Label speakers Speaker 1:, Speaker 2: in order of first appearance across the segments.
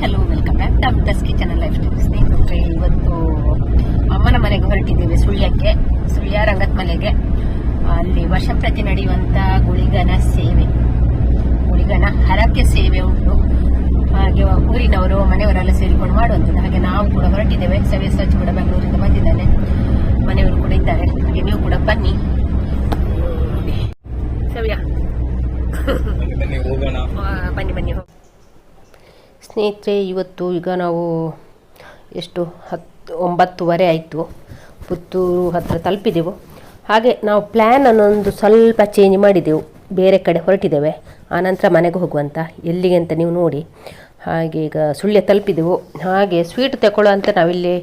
Speaker 1: Hello welcome back ನಮ್ಮ ದಸ್ kitchen life ಸ್ನೇಹಿತರೆ ಇವತ್ತು ಅಮ್ಮನ ಮನೆಗೆ ಹೊರಟಿದ್ದೇವೆ ಸುಳ್ಯಕ್ಕೆ ಸುಳ್ಯ ರಂಗತ್ ಮನೆಗೆ ಅಲ್ಲಿ ವರ್ಷ ಪ್ರತಿ ನಡೆಯುವಂತ ಗುಳಿಗನ ಸೇವೆ. ಗುಳಿಗನ ಹರಕೆ ಸೇವೆ ಉಂಟು. ಹಾಗೆ ಊರಿನವರು ಮನೆಯವರೆಲ್ಲ ಸೇರಿಕೊಂಡು ಮಾಡುವಂಥದ್ದು. ಹಾಗೆ ನಾವು ಕೂಡ ಹೊರಟಿದ್ದೇವೆ. ಸವಿ ಸ್ವಚ್ಛ ಕೂಡ ಬೆಂಗಳೂರಿಂದ ಬಂದಿದ್ದಾನೆ. ಮನೆಯವರು ಕೂಡ ಇದ್ದಾರೆ. ಹಾಗೆ ನೀವು ಕೂಡ ಬನ್ನಿ. ಸವಿಯಾ.
Speaker 2: ಬನ್ನಿ
Speaker 1: ಬನ್ನಿ ಸ್ನೇಹಿತರೆ, ಇವತ್ತು ಈಗ ನಾವು ಎಷ್ಟು ಹತ್ತು ಒಂಬತ್ತುವರೆ ಆಯಿತು. ಪುತ್ತೂರು ಹತ್ತಿರ ತಲುಪಿದೆವು. ಹಾಗೆ ನಾವು ಪ್ಲ್ಯಾನ್ ಒಂದು ಸ್ವಲ್ಪ ಚೇಂಜ್ ಮಾಡಿದೆವು. ಬೇರೆ ಕಡೆ ಹೊರಟಿದ್ದೇವೆ. ಆನಂತರ ಮನೆಗೆ ಹೋಗುವಂತ, ಎಲ್ಲಿಗೆ ಅಂತ ನೀವು ನೋಡಿ. ಹಾಗೆ ಈಗ ಸುಳ್ಯ ತಲುಪಿದೆವು. ಹಾಗೆ ಸ್ವೀಟ್ ತಗೊಳ್ಳೋ ಅಂತ ನಾವಿಲ್ಲಿ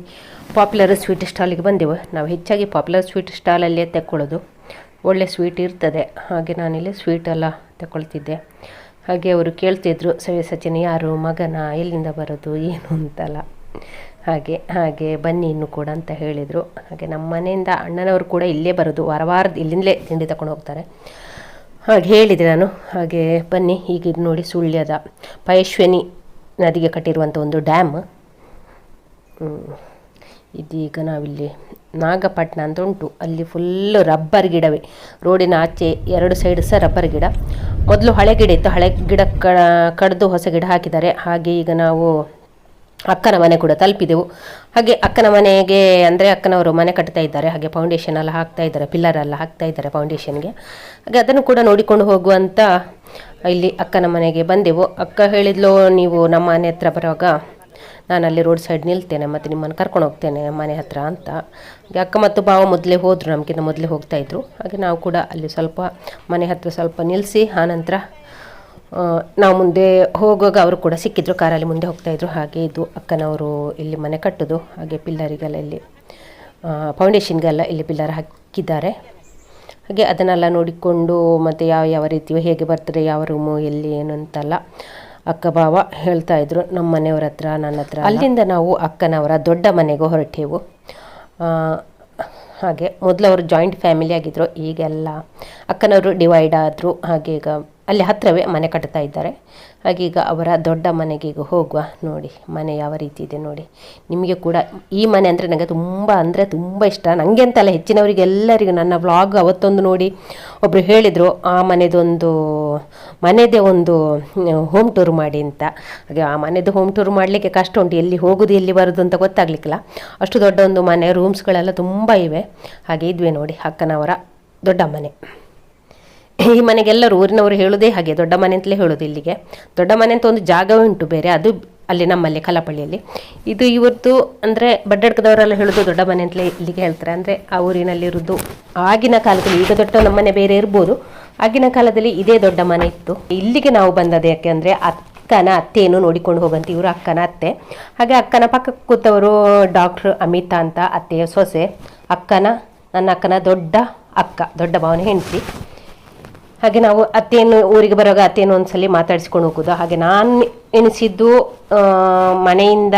Speaker 1: ಪಾಪ್ಯುಲರ್ ಸ್ವೀಟ್ ಸ್ಟಾಲಿಗೆ ಬಂದೆವು. ನಾವು ಹೆಚ್ಚಾಗಿ ಪಾಪ್ಯುಲರ್ ಸ್ವೀಟ್ ಸ್ಟಾಲಲ್ಲೇ ತಗೊಳ್ಳೋದು ಒಳ್ಳೆ ಸ್ವೀಟ್ ಇರ್ತದೆ. ಹಾಗೆ ನಾನಿಲ್ಲಿ ಸ್ವೀಟ್ ಎಲ್ಲ ತಗೊಳ್ತಿದ್ದೆ ಹಾಗೆ ಅವರು ಕೇಳ್ತಿದ್ರು ಸವಿ ಸಚಿನ್ ಯಾರು, ಮಗನ, ಎಲ್ಲಿಂದ ಬರೋದು, ಏನು ಅಂತಲ್ಲ. ಹಾಗೆ ಹಾಗೆ ಬನ್ನಿ ಇನ್ನು ಕೂಡ ಅಂತ ಹೇಳಿದರು. ಹಾಗೆ ನಮ್ಮ ಮನೆಯಿಂದ ಅಣ್ಣನವರು ಕೂಡ ಇಲ್ಲೇ ಬರೋದು, ವಾರ ವಾರದ ಇಲ್ಲಿಂದಲೇ ತಿಂಡಿ ತಗೊಂಡು ಹೋಗ್ತಾರೆ. ಹಾಗೆ ಹೇಳಿದೆ ನಾನು. ಹಾಗೆ ಬನ್ನಿ, ಈಗ ಇದು ನೋಡಿ ಸುಳ್ಯದ. ಪಯಶ್ವಿನಿ ನದಿಗೆ ಕಟ್ಟಿರುವಂಥ ಒಂದು ಡ್ಯಾಮ್. ಇದೀಗ ನಾವಿಲ್ಲಿ ನಾಗಪಟ್ಟಣ ಅಂತ ಉಂಟು. ಅಲ್ಲಿ ಫುಲ್ಲು ರಬ್ಬರ್ ಗಿಡವೇ. ರೋಡಿನ ಆಚೆ ಎರಡು ಸೈಡ್ ಸಹ ರಬ್ಬರ್ ಗಿಡ. ಮೊದಲು ಹಳೆ ಗಿಡ ಇತ್ತು. ಹಳೆ ಗಿಡ ಕಡಿದು ಹೊಸ ಗಿಡ ಹಾಕಿದ್ದಾರೆ. ಹಾಗೆ ಈಗ ನಾವು ಅಕ್ಕನ ಮನೆ ಕೂಡ ತಲುಪಿದೆವು. ಹಾಗೆ ಅಕ್ಕನ ಮನೆಗೆ ಅಂದರೆ ಅಕ್ಕನವರು ಮನೆ ಕಟ್ತಾ ಇದ್ದಾರೆ. ಹಾಗೆ ಫೌಂಡೇಶನ್ ಎಲ್ಲ ಹಾಕ್ತಾ ಇದ್ದಾರೆ. ಪಿಲ್ಲರ್ ಎಲ್ಲ ಹಾಕ್ತಾ ಇದ್ದಾರೆ ಫೌಂಡೇಶನ್ಗೆ ಹಾಗೆ ಅದನ್ನು ಕೂಡ ನೋಡಿಕೊಂಡು ಹೋಗುವಂತ ಇಲ್ಲಿ ಅಕ್ಕನ ಮನೆಗೆ ಬಂದೆವು. ಅಕ್ಕ ಹೇಳಿದ್ಲು, ನೀವು ನಮ್ಮ ಮನೆ ಹತ್ರ ಬರುವಾಗ ನಾನು ಅಲ್ಲಿ ರೋಡ್ ಸೈಡ್ ನಿಲ್ತೇನೆ, ಮತ್ತು ನಿಮ್ಮನ್ನು ಕರ್ಕೊಂಡು ಹೋಗ್ತೇನೆ ಮನೆ ಹತ್ರ ಅಂತ. ಅಕ್ಕ ಮತ್ತು ಭಾವ ಮೊದಲೇ ಹೋದರು, ನಮಗಿಂತ ಮೊದಲೇ ಹೋಗ್ತಾಯಿದ್ರು ಹಾಗೆ ನಾವು ಕೂಡ ಅಲ್ಲಿ ಸ್ವಲ್ಪ ಮನೆ ಹತ್ರ ಸ್ವಲ್ಪ ನಿಲ್ಲಿಸಿ ಆನಂತರ ನಾವು ಮುಂದೆ ಹೋಗುವಾಗ ಅವರು ಕೂಡ ಸಿಕ್ಕಿದ್ರು, ಕಾರಲ್ಲಿ ಮುಂದೆ ಹೋಗ್ತಾಯಿದ್ರು ಹಾಗೆ ಇದು ಅಕ್ಕನವರು ಇಲ್ಲಿ ಮನೆ ಕಟ್ಟೋದು, ಹಾಗೆ ಪಿಲ್ಲರಿಗೆಲ್ಲ ಇಲ್ಲಿ ಫೌಂಡೇಶನ್ಗೆಲ್ಲ ಇಲ್ಲಿ ಪಿಲ್ಲರ್ ಹಾಕಿದ್ದಾರೆ. ಹಾಗೆ ಅದನ್ನೆಲ್ಲ ನೋಡಿಕೊಂಡು ಮತ್ತು ಯಾವ ಯಾವ ರೀತಿ ಹೇಗೆ ಬರ್ತದೆ ಯಾವ ರೂಮು ಎಲ್ಲಿ ಏನು ಅಂತೆಲ್ಲ ಅಕ್ಕ ಭಾವ ಹೇಳ್ತಾ ಇದ್ರು, ನಮ್ಮ ಮನೆಯವ್ರ ಹತ್ರ, ನನ್ನ ಹತ್ರ ಅಲ್ಲಿಂದ ನಾವು ಅಕ್ಕನವರ ದೊಡ್ಡ ಮನೆಗೆ ಹೊರಟೆವು. ಹಾಗೆ ಮೊದಲು ಅವರು ಜಾಯಿಂಟ್ ಫ್ಯಾಮಿಲಿ ಆಗಿದ್ರು, ಈಗೆಲ್ಲ ಅಕ್ಕನವರು ಡಿವೈಡ್ ಆದರು. ಹಾಗೆ ಈಗ ಅಲ್ಲಿ ಹತ್ತಿರವೇ ಮನೆ ಕಟ್ತಾ ಇದ್ದಾರೆ. ಹಾಗೀಗ ಅವರ ದೊಡ್ಡ ಮನೆಗೆ ಈಗ ಹೋಗುವ ನೋಡಿ, ಮನೆ ಯಾವ ರೀತಿ ಇದೆ ನೋಡಿ. ನಿಮಗೆ ಕೂಡ ಈ ಮನೆ ಅಂದರೆ ನನಗೆ ತುಂಬ ಅಂದರೆ ತುಂಬ ಇಷ್ಟ. ನನಗೆ ಅಂತಲ್ಲ ಹೆಚ್ಚಿನವರಿಗೆ ಎಲ್ಲರಿಗೂ ನನ್ನ ವ್ಲಾಗ್ ಅವತ್ತೊಂದು ನೋಡಿ ಒಬ್ಬರು ಹೇಳಿದರು, ಆ ಮನೆದೊಂದು, ಮನೆದೇ ಒಂದು, ಹೋಮ್ ಟೂರ್ ಮಾಡಿ ಅಂತ. ಹಾಗೆ ಆ ಮನೆದು ಹೋಮ್ ಟೂರ್ ಮಾಡಲಿಕ್ಕೆ ಕಷ್ಟ ಉಂಟು. ಎಲ್ಲಿ ಹೋಗೋದು, ಎಲ್ಲಿ ಬರೋದು ಅಂತ ಗೊತ್ತಾಗ್ಲಿಕ್ಕಿಲ್ಲ. ಅಷ್ಟು ದೊಡ್ಡ ಒಂದು ಮನೆ ರೂಮ್ಸ್ಗಳೆಲ್ಲ ತುಂಬ ಇವೆ. ಹಾಗೆ ಇದ್ವಿ ನೋಡಿ, ಅಕ್ಕನವರ ದೊಡ್ಡ ಮನೆ. ಈ ಮನೆಗೆಲ್ಲರೂ ಊರಿನವರು ಹೇಳೋದೇ ಹಾಗೆ, ದೊಡ್ಡ ಮನೆ ಅಂತಲೇ ಹೇಳೋದು ಇಲ್ಲಿಗೆ. ದೊಡ್ಡ ಮನೆ ಅಂತ ಒಂದು ಜಾಗ ಉಂಟು ಬೇರೆ, ಅದು ಅಲ್ಲಿ ನಮ್ಮಲ್ಲಿ, ಕಲಪಳ್ಳಿಯಲ್ಲಿ. ಇದು ಇವತ್ತು ಅಂದರೆ ಬಡ್ಡಡ್ಕದವರೆಲ್ಲ ಹೇಳೋದು ದೊಡ್ಡ ಮನೆ ಅಂತಲೇ ಇಲ್ಲಿಗೆ ಹೇಳ್ತಾರೆ. ಅಂದರೆ ಆ ಊರಿನಲ್ಲಿರೋದು ಆಗಿನ ಕಾಲದಲ್ಲಿ, ಈಗ ದೊಡ್ಡ ನಮ್ಮ ಮನೆ ಬೇರೆ ಇರ್ಬೋದು, ಆಗಿನ ಕಾಲದಲ್ಲಿ ಇದೇ ದೊಡ್ಡ ಮನೆ ಇತ್ತು. ಇಲ್ಲಿಗೆ ನಾವು ಬಂದದ್ದು ಯಾಕೆ ಅಂದರೆ ಅಕ್ಕನ ಅತ್ತೆಯನ್ನು ನೋಡಿಕೊಂಡು ಹೋಗಂತ ಇವರು ಅಕ್ಕನ ಅತ್ತೆ. ಹಾಗೆ ಅಕ್ಕನ ಪಕ್ಕ ಕೂತವರು ಡಾಕ್ಟ್ರ್ ಅಮಿತಾ ಅಂತ, ಅತ್ತೆಯ ಸೊಸೆ, ಅಕ್ಕನ, ನನ್ನ ಅಕ್ಕನ ದೊಡ್ಡ ಅಕ್ಕ, ದೊಡ್ಡ ಭಾವನೆ ಹೆಂಡತಿ. ಹಾಗೆ ನಾವು ಅತ್ತೆಯನ್ನು ಊರಿಗೆ ಬರುವಾಗ ಅತ್ತೆಯನ್ನು ಒಂದ್ಸಲಿ ಮಾತಾಡಿಸ್ಕೊಂಡು ಹೋಗೋದು ಹಾಗೆ ನಾನು ಎನಿಸಿದ್ದು ಮನೆಯಿಂದ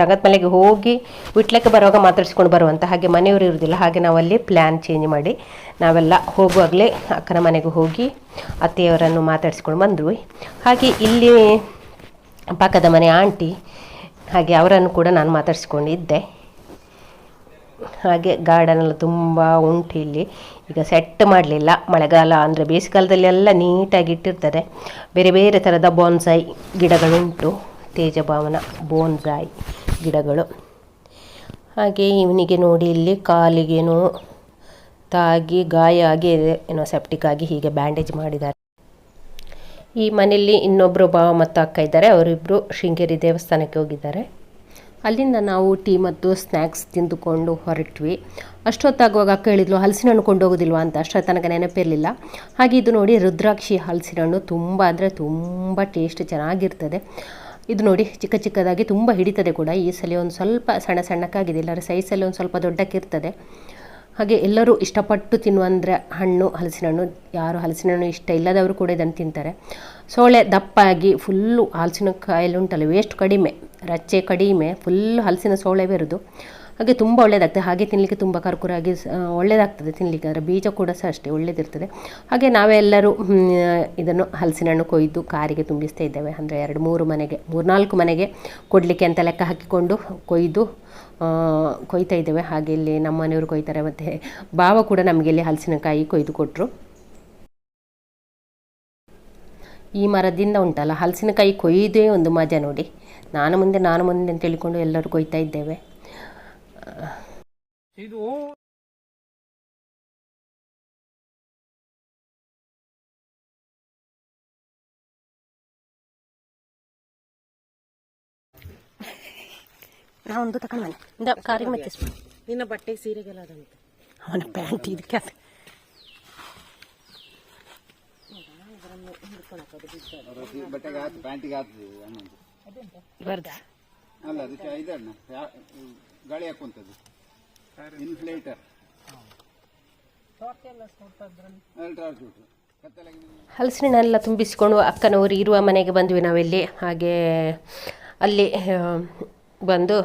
Speaker 1: ರಂಗತ್ ಮನೆಗೆ ಹೋಗಿ ವಿಟ್ಲಕ್ಕೆ ಬರುವಾಗ ಮಾತಾಡಿಸ್ಕೊಂಡು ಬರುವಂತ ಹಾಗೆ ಮನೆಯವರು ಇರೋದಿಲ್ಲ ಹಾಗೆ ನಾವಲ್ಲಿ ಪ್ಲ್ಯಾನ್ ಚೇಂಜ್ ಮಾಡಿ ನಾವೆಲ್ಲ ಹೋಗುವಾಗಲೇ ಅಕ್ಕನ ಮನೆಗೆ ಹೋಗಿ ಅತ್ತೆಯವರನ್ನು ಮಾತಾಡಿಸ್ಕೊಂಡು ಬಂದ್ವಿ. ಹಾಗೆ ಇಲ್ಲಿ ಪಕ್ಕದ ಮನೆ ಆಂಟಿ, ಹಾಗೆ ಅವರನ್ನು ಕೂಡ ನಾನು ಮಾತಾಡಿಸ್ಕೊಂಡಿದ್ದೆ. ಹಾಗೆ ಗಾರ್ಡನ್ ಎಲ್ಲ ತುಂಬ ಉಂಟು ಇಲ್ಲಿ. ಈಗ ಸೆಟ್ ಮಾಡಲಿಲ್ಲ. ಮಳೆಗಾಲ ಅಂದರೆ ಬೇಸಿಗೆಕಾಲದಲ್ಲಿ ಎಲ್ಲ ನೀಟಾಗಿ ಇಟ್ಟಿರ್ತಾರೆ ಬೇರೆ ಬೇರೆ ಥರದ ಬೋನ್ಸಾಯಿ ಗಿಡಗಳುಂಟು. ತೇಜಭಾವನ ಬೋನ್ಸಾಯಿ ಗಿಡಗಳು. ಹಾಗೆ ಇವನಿಗೆ ನೋಡಿ ಇಲ್ಲಿ ಕಾಲಿಗೇನೋ ತಾಗಿ ಗಾಯ ಆಗಿ ಏನೋ ಸೆಪ್ಟಿಕ್ ಆಗಿ ಹೀಗೆ ಬ್ಯಾಂಡೇಜ್ ಮಾಡಿದ್ದಾರೆ. ಈ ಮನೆಯಲ್ಲಿ ಇನ್ನೊಬ್ಬರು ಭಾವ ಮತ್ತು ಅಕ್ಕ ಇದ್ದಾರೆ. ಅವರಿಬ್ಬರು ಶೃಂಗೇರಿ ದೇವಸ್ಥಾನಕ್ಕೆ ಹೋಗಿದ್ದಾರೆ. ಅಲ್ಲಿಂದ ನಾವು ಟೀ ಮತ್ತು ಸ್ನ್ಯಾಕ್ಸ್ ತಿಂದುಕೊಂಡು ಹೊರಟ್ವಿ. ಅಷ್ಟೊತ್ತಾಗುವಾಗ ಅಕ್ಕ ಹೇಳಿದ್ಲು ಹಲಸಿನ ಹಣ್ಣು ಕೊಂಡೋಗೋದಿಲ್ವಾ ಅಂತ. ಅಷ್ಟೊತ್ತು ತನಕ ನೆನಪಿರಲಿಲ್ಲ. ಹಾಗೆ ಇದು ನೋಡಿ ರುದ್ರಾಕ್ಷಿ ಹಲಸಿನ ಹಣ್ಣು ತುಂಬ ಅಂದರೆ ತುಂಬ ಟೇಸ್ಟ್ ಚೆನ್ನಾಗಿರ್ತದೆ. ಇದು ನೋಡಿ ಚಿಕ್ಕ ಚಿಕ್ಕದಾಗಿ ತುಂಬ ಹಿಡಿತದೆ ಕೂಡ. ಈ ಸಲ ಒಂದು ಸ್ವಲ್ಪ ಸಣ್ಣ ಸಣ್ಣಕ್ಕಾಗಿದೆ. ಇಲ್ಲರ ಸೈಜಲ್ಲಿ ಒಂದು ಸ್ವಲ್ಪ ದೊಡ್ಡಕ್ಕಿರ್ತದೆ. ಹಾಗೆ ಎಲ್ಲರೂ ಇಷ್ಟಪಟ್ಟು ತಿನ್ನುವಂದರೆ ಹಣ್ಣು ಹಲಸಿನ ಹಣ್ಣು ಯಾರು ಹಲಸಿನ ಹಣ್ಣು ಇಷ್ಟ ಇಲ್ಲದವರು ಕೂಡ ಇದನ್ನು ತಿಂತಾರೆ. ಸೋಳೆ ದಪ್ಪಾಗಿ ಫುಲ್ಲು ಹಲಸಿನಕಾಯಲ್ಲಿ ಉಂಟಲ್ಲ ವೇಸ್ಟ್ ಕಡಿಮೆ. ರಚ್ಚೆ ಕಡಿಮೆ ಫುಲ್ ಹಲಸಿನ ಸೋಳೆ ಬೆರೆದು. ಹಾಗೆ ತುಂಬ ಒಳ್ಳೆಯದಾಗ್ತದೆ ಹಾಗೆ ತಿನ್ನಲಿಕ್ಕೆ ತುಂಬ ಕರ್ಕುರಾಗಿ ಒಳ್ಳೆಯದಾಗ್ತದೆ ತಿನ್ನಲಿಕ್ಕೆ ಅದರ ಬೀಜ ಕೂಡ ಸಹ ಅಷ್ಟೇ ಒಳ್ಳೆಯದಿರ್ತದೆ ಹಾಗೆ ನಾವೆಲ್ಲರೂ ಇದನ್ನು ಹಲಸಿನ ಹಣ್ಣು ಕೊಯ್ದು ಕಾರಿಗೆ ತುಂಬಿಸ್ತಾ ಇದ್ದೇವೆ. ಅಂದರೆ ಎರಡು, ಮೂರು ಮನೆಗೆ, ಮೂರ್ನಾಲ್ಕು ಮನೆಗೆ ಕೊಡಲಿಕ್ಕೆ ಅಂತ ಲೆಕ್ಕ ಹಾಕಿಕೊಂಡು ಕೊಯ್ದು ಕೊಯ್ತಾ ಇದ್ದೇವೆ. ಹಾಗೆ ಇಲ್ಲಿ ನಮ್ಮ ಮನೆಯವರು ಕೊಯ್ತಾರೆ. ಮತ್ತು ಬಾವ ಕೂಡ ನಮಗೆ ಇಲ್ಲಿ ಹಲಸಿನಕಾಯಿ ಕೊಯ್ದು ಕೊಟ್ಟರು ಈ ಮರದಿಂದ ಉಂಟಲ್ಲ, ಹಲಸಿನಕಾಯಿ ಕೊಯ್ದೇ ಒಂದು ಮಜಾ ನೋಡಿ. ನಾನು ಮುಂದೆ ನಾನು ಮುಂದೆ ಅಂತ ಹೇಳಿಕೊಂಡು ಎಲ್ಲರೂ ಕೊಯ್ತಾ ಇದ್ದೇವೆ.
Speaker 2: ಇದು
Speaker 1: ನಾವೊಂದು ತಗೊಂಡು ಕಾರಿಗೆ ಮತ್ತೆ
Speaker 3: ನಿನ್ನ ಬಟ್ಟೆ ಸೀರೆಗೆಲ್ಲ ಅದಂತೆ.
Speaker 1: ಅವನ ಪ್ಯಾಂಟ್ ಇದಕ್ಕೆ ಅದು.
Speaker 4: ಬಟ್ಟೆಗೆ ಪ್ಯಾಂಟಿಗೆ
Speaker 1: ಬರ್ದ.
Speaker 4: ಅಲ್ಲ ಅದಕ್ಕೆ ಇದನ್ನ ಗಾಳಿ ಹಾಕುವಂಥದ್ದು. ಇನ್ಫ್ಲೇಟರ್
Speaker 1: ಹಲಸಿನೆಲ್ಲ ತುಂಬಿಸಿಕೊಂಡು ಅಕ್ಕನವರು ಇರುವ ಮನೆಗೆ ಬಂದ್ವಿ ನಾವಿಲ್ಲಿ. ಹಾಗೆ ಅಲ್ಲಿ ಬಂದು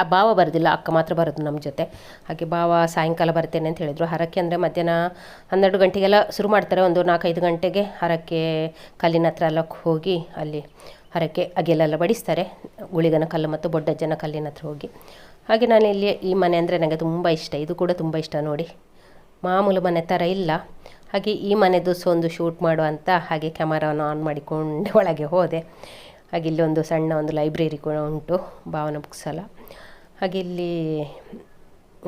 Speaker 1: ಆ ಭಾವ ಬರೋದಿಲ್ಲ ಅಕ್ಕ ಮಾತ್ರ ಬರೋದು ನಮ್ಮ ಜೊತೆ. ಹಾಗೆ ಭಾವ ಸಾಯಂಕಾಲ ಬರ್ತೇನೆ ಅಂತ ಹೇಳಿದರು. ಹರಕೆ ಅಂದರೆ ಮಧ್ಯಾಹ್ನ ಹನ್ನೆರಡು ಗಂಟೆಗೆಲ್ಲ ಶುರು ಮಾಡ್ತಾರೆ. ಒಂದು ನಾಲ್ಕೈದು ಗಂಟೆಗೆ ಹರಕೆ ಕಲ್ಲಿನ ಹತ್ರ ಎಲ್ಲ ಹೋಗಿ ಅಲ್ಲಿ ಹರಕೆ ಅಗೆಲೆಲ್ಲ ಬಡಿಸ್ತಾರೆ ಉಳಿಗನ ಕಲ್ಲು ಮತ್ತು ಬೊಡ್ಡಜ್ಜನ ಕಲ್ಲಿನ ಹತ್ರ ಹೋಗಿ. ಹಾಗೆ ನಾನು ಇಲ್ಲಿ ಈ ಮನೆ ಅಂದರೆ ನನಗೆ ತುಂಬ ಇಷ್ಟ, ಇದು ಕೂಡ ತುಂಬ ಇಷ್ಟ ನೋಡಿ. ಮಾಮೂಲು ಮನೆ ಥರ ಇಲ್ಲ. ಹಾಗೆ ಈ ಮನೆದು ಒಂದು ಶೂಟ್ ಮಾಡುವಂತ ಹಾಗೆ ಕ್ಯಾಮರಾವನ್ನು ಆನ್ ಮಾಡಿಕೊಂಡು ಒಳಗೆ ಹೋದೆ. ಹಾಗೆ ಇಲ್ಲಿ ಒಂದು ಸಣ್ಣ ಒಂದು ಲೈಬ್ರರಿ ಕೂಡ ಉಂಟು, ಭಾವನ ಬುಕ್ಸ್ ಎಲ್ಲ. ಹಾಗೆ ಇಲ್ಲಿ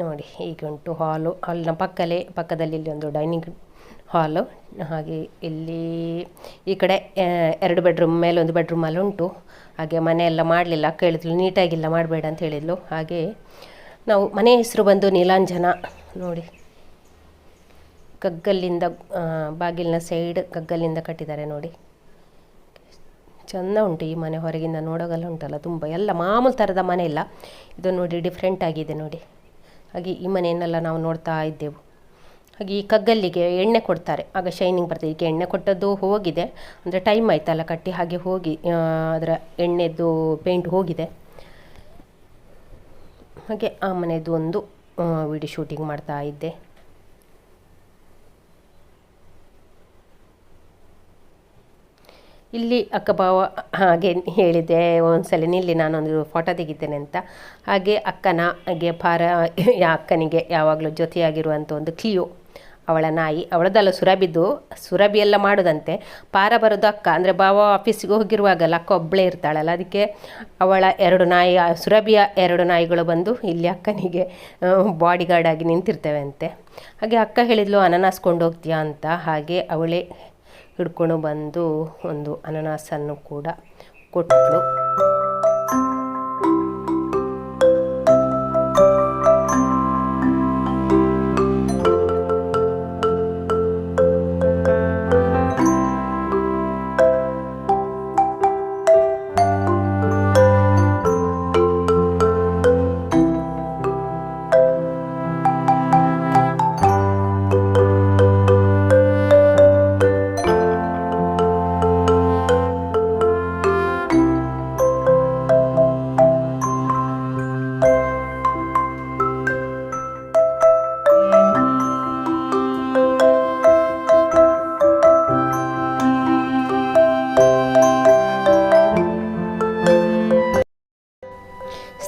Speaker 1: ನೋಡಿ, ಹೀಗೆ ಉಂಟು ಹಾಲು, ಹಾಲಿನ ಪಕ್ಕಲೇ, ಪಕ್ಕದಲ್ಲಿ ಇಲ್ಲಿ ಒಂದು ಡೈನಿಂಗ್ ಹಾಲು, ಹಾಗೆ ಇಲ್ಲಿ ಈ ಕಡೆ ಎರಡು ಬೆಡ್ರೂಮ್ ಮೇಲೆ ಒಂದು ಬೆಡ್ರೂಮಲ್ಲಿ ಉಂಟು. ಹಾಗೆ ಮನೆ ಎಲ್ಲ ಮಾಡಲಿಲ್ಲ ಅಕ್ಕ ಹೇಳಿದ್ಲು ನೀಟಾಗಿಲ್ಲ, ಮಾಡಬೇಡ ಅಂತ ಹೇಳಿದ್ಲು. ಹಾಗೆ ನಾವು ಮನೆ ಹೆಸರು ಬಂದು ನೀಲಾಂಜನ ನೋಡಿ. ಕಗ್ಗಲ್ಲಿಂದ ಬಾಗಿಲಿನ ಸೈಡ್ ಕಗ್ಗಲ್ಲಿಂದ ಕಟ್ಟಿದ್ದಾರೆ ನೋಡಿ. ಚೆಂದ ಉಂಟು ಈ ಮನೆ ಹೊರಗಿಂದ ನೋಡೋಗಲ್ಲ ಉಂಟಲ್ಲ, ತುಂಬ. ಎಲ್ಲ ಮಾಮೂಲು ಥರದ ಮನೆ ಇಲ್ಲ. ಇದು ನೋಡಿ ಡಿಫ್ರೆಂಟ್ ಆಗಿದೆ ನೋಡಿ. ಹಾಗೆ ಈ ಮನೆಯನ್ನೆಲ್ಲ ನಾವು ನೋಡ್ತಾ ಇದ್ದೆವು. ಹಾಗೆ ಈ ಕಗ್ಗಲ್ಲಿಗೆ ಎಣ್ಣೆ ಕೊಡ್ತಾರೆ. ಆಗ ಶೈನಿಂಗ್ ಬರ್ತದೆ. ಈಗ ಎಣ್ಣೆ ಕೊಟ್ಟದ್ದು ಹೋಗಿದೆ. ಅಂದರೆ ಟೈಮ್ ಆಯ್ತಲ್ಲ, ಕಟ್ಟಿ ಹಾಗೆ ಹೋಗಿ ಅದರ ಎಣ್ಣೆದು ಪೇಂಟ್ ಹೋಗಿದೆ. ಹಾಗೆ ಆ ಮನೆಯದು ಒಂದು ವಿಡಿಯೋ ಶೂಟಿಂಗ್ ಮಾಡ್ತಾ ಇದ್ದೆ. ಇಲ್ಲಿ ಅಕ್ಕ ಭಾವ ಹಾಗೆ ಹೇಳಿದ್ದೆ, ಒಂದ್ಸಲ ನಿಲ್ಲಿ, ನಾನೊಂದು ಫೋಟೋ ತೆಗಿತೇನೆ ಅಂತ. ಹಾಗೆ ಅಕ್ಕನ ಹಾಗೆ ಪಾರ ಅಕ್ಕನಿಗೆ ಯಾವಾಗಲೂ ಜೊತೆಯಾಗಿರುವಂಥ ಒಂದು ಕ್ಲಿಯೋ ಅವಳ ನಾಯಿ, ಅವಳದಲ್ಲ ಸುರಬಿದ್ದು ಸುರಭಿ ಎಲ್ಲ ಮಾಡೋದಂತೆ. ಪಾರ ಬರೋದು ಅಕ್ಕ. ಅಂದರೆ ಬಾವ ಆಫೀಸಿಗೆ ಹೋಗಿರುವಾಗಲ್ಲ ಅಕ್ಕ ಒಬ್ಬಳೇ ಇರ್ತಾಳಲ್ಲ. ಅದಕ್ಕೆ ಅವಳ ಎರಡು ನಾಯಿ ಸುರಭಿಯ ಎರಡು ನಾಯಿಗಳು ಬಂದು ಇಲ್ಲಿ ಅಕ್ಕನಿಗೆ ಬಾಡಿ ಗಾರ್ಡ್ ಆಗಿ ನಿಂತಿರ್ತವೆ ಅಂತೆ ಹಾಗೆ ಅಕ್ಕ ಹೇಳಿದ್ಲು, ಅನನಾಸ್ ಕೊಂಡು ಹೋಗ್ತೀಯಾ ಅಂತ. ಹಾಗೆ ಅವಳೇ ಹಿಡ್ಕೊಂಡು ಬಂದು ಒಂದು ಅನನಾಸನ್ನು ಕೂಡ ಕೊಟ್ಟಳು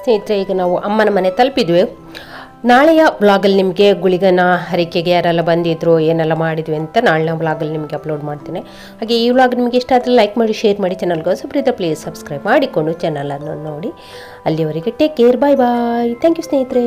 Speaker 1: ಸ್ನೇಹಿತರೆ ಈಗ ನಾವು ಅಮ್ಮನ ಮನೆ ತಲುಪಿದ್ವಿ. ನಾಳೆಯ ಬ್ಲಾಗಲ್ಲಿ ನಿಮಗೆ ಗುಳಿಗನ ಹರಿಕೆಗೆ ಯಾರೆಲ್ಲ ಬಂದಿದ್ರು, ಏನೆಲ್ಲ ಮಾಡಿದ್ವಿ ಅಂತ ನಾಳಿನ ಬ್ಲಾಗಲ್ಲಿ ನಿಮಗೆ ಅಪ್ಲೋಡ್ ಮಾಡ್ತೇನೆ. ಹಾಗೆ ಈ ವ್ಲಾಗ್ ನಿಮಗೆ ಇಷ್ಟ ಆದರೆ ಲೈಕ್ ಮಾಡಿ ಶೇರ್ ಮಾಡಿ ಚಾನಲ್ಗೆ ಹೊಸಬ್ರಿದ್ದ ಪ್ಲೀಸ್ ಸಬ್ಸ್ಕ್ರೈಬ್ ಮಾಡಿಕೊಂಡು ಚಾನಲನ್ನು ನೋಡಿ. ಅಲ್ಲಿವರೆಗೆ take care bye bye thank you ಸ್ನೇಹಿತರೆ.